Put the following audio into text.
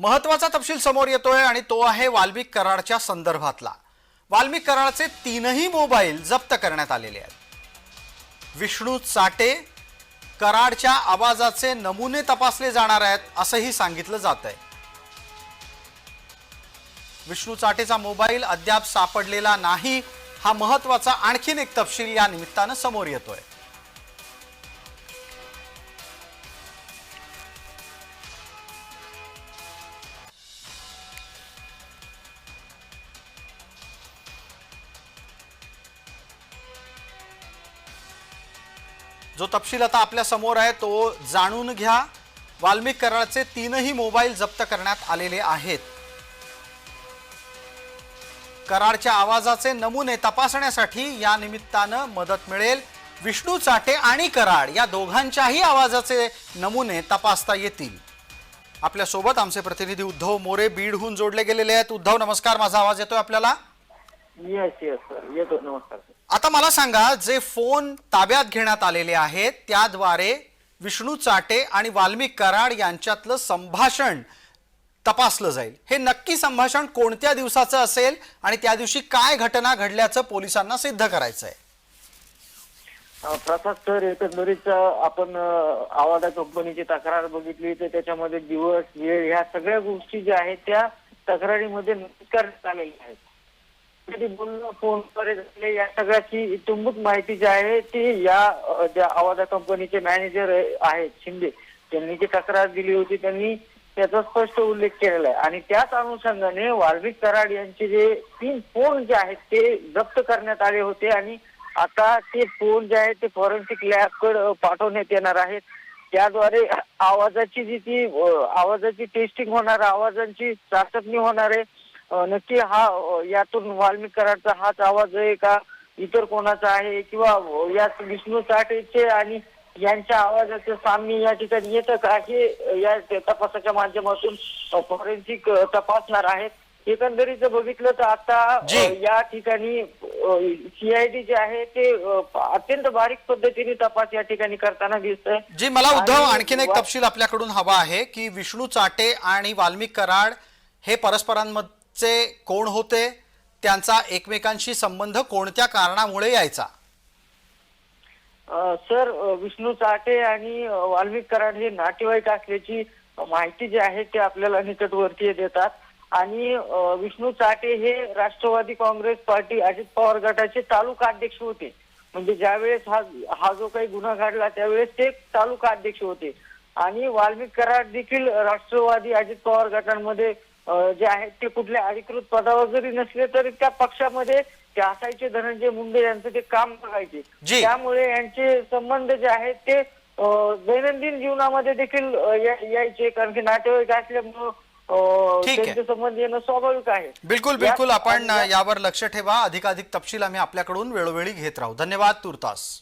महत्त्वाचा तपशील समोर येतोय आणि तो आहे वाल्मिक कराडच्या संदर्भातला. वाल्मिक कराडचे तीनही मोबाईल जप्त करण्यात आलेले आहेत. विष्णू चाटे कराडच्या आवाजाचे नमुने तपासले जाणार आहेत असंही सांगितलं जात आहे विष्णू चाटेचा मोबाईल अद्याप सापडलेला नाही. हा महत्त्वाचा आणखीन एक तपशील या निमित्तानं समोर येतोय. जो तपशील आता आपल्यासमोर आहे तो जाणून घ्या. वाल्मिक कराडचे तीनही मोबाईल जप्त करण्यात आलेले आहेत. कराडच्या आवाजाचे नमुने तपासण्यासाठी या निमित्तानं मदत मिळेल. विष्णू चाटे आणि कराड या दोघांच्याही आवाजाचे नमुने तपासता येतील. आपल्यासोबत आमचे प्रतिनिधी उद्धव मोरे बीडहून जोडले गेलेले आहेत. उद्धव नमस्कार. माझा आवाज येतोय आपल्याला? येस येस सर येतो नमस्कार आता मला सांगा जे फोन ताब्यात घेण्यात आलेले आहेत त्याद्वारे विष्णू चाटे आणि वाल्मिक कराड यांच्यातलं संभाषण तपासलं जाईल. हे नक्की संभाषण कोणत्या दिवसाचं असेल आणि त्या दिवशी काय घटना घडल्याचं पोलिसांना सिद्ध करायचं आहे प्रसाद सर एकंदरीत आपण आवाजा कंपनीची तक्रार बघितली तर त्याच्यामध्ये दिवस वेळ ह्या सगळ्या गोष्टी ज्या आहेत त्या तक्रारीमध्ये करण्यात आलेल्या आहेत. कधी बोलणं फोनद्वारे झाले या सगळ्याची इत्युंभूत माहिती जी आहे ती या ज्या आवाजा कंपनीचे मॅनेजर आहेत शिंदे. त्यांनी जी तक्रार दिली होती त्यांनी त्याचा स्पष्ट उल्लेख केलेला आहे. आणि त्याच अनुषंगाने वाल्मिक कराड यांचे जे तीन फोन जे आहेत ते जप्त करण्यात आले होते. आणि आता ते फोन जे आहेत ते फॉरेन्सिक लॅबकडे पाठवण्यात येणार आहेत. त्याद्वारे आवाजाची जी ती आवाजाची टेस्टिंग होणार आवाजांची चाचपणी होणार आहे. नक्की हा यातून वाल्मिक कराडचा हाच आवाज आहे का? इतर कोणाचा आहे? किंवा यात विष्णू चाटेचे आणि यांच्या आवाजाचं साम्य या ठिकाणी येतं का? हे या तपासाच्या माध्यमातून फॉरेन्सिक तपासणार आहेत. एकंदरीत जर बघितलं तर आता या ठिकाणी सीआयडी जे आहे ते अत्यंत बारीक पद्धतीने तपास या ठिकाणी करताना दिसतंय. जी मला उद्धव आणि आणखीन एक तपशील आपल्याकडून हवा आहे की विष्णू चाटे आणि वाल्मिक कराड हे परस्परांमध्ये कोण होते? त्यांचा एकमेकांशी संबंध कोणत्या कारणामुळे यायचा? सर विष्णू चाटे आणि वाल्मिक कराड हे नातेवाईक असल्याची माहिती जी आहे ते आपल्याला निकटवर्तीय देतात. आणि विष्णू चाटे हे राष्ट्रवादी काँग्रेस पार्टी अजित पवार गटाचे तालुका अध्यक्ष होते. म्हणजे ज्यावेळेस हा हा जो काही गुन्हा घडला त्यावेळेस ते तालुका अध्यक्ष होते. आणि वाल्मिक कराड देखील राष्ट्रवादी अजित पवार गटांमध्ये जे आहेत ते कुठल्या अधिकृत पदावर जरी नसले तरी त्या पक्षामध्ये ते असायचे धनंजय मुंडे यांचं ते काम बघायचे. जी. त्यामुळे यांचे संबंध जे आहेत ते अ, दैनंदिन जीवनामध्ये देखील अ, या- यायचे. कारण की नातेवाईक असल्यामुळं अ, ठीक आहे. त्यांचे संबंध येणं स्वाभाविक आहे. बिलकुल बिलकुल. आपण यावर लक्ष ठेवा. अधिकाधिक तपशील आम्ही आपल्याकडून वेळोवेळी घेत राहू. धन्यवाद तुर्तास.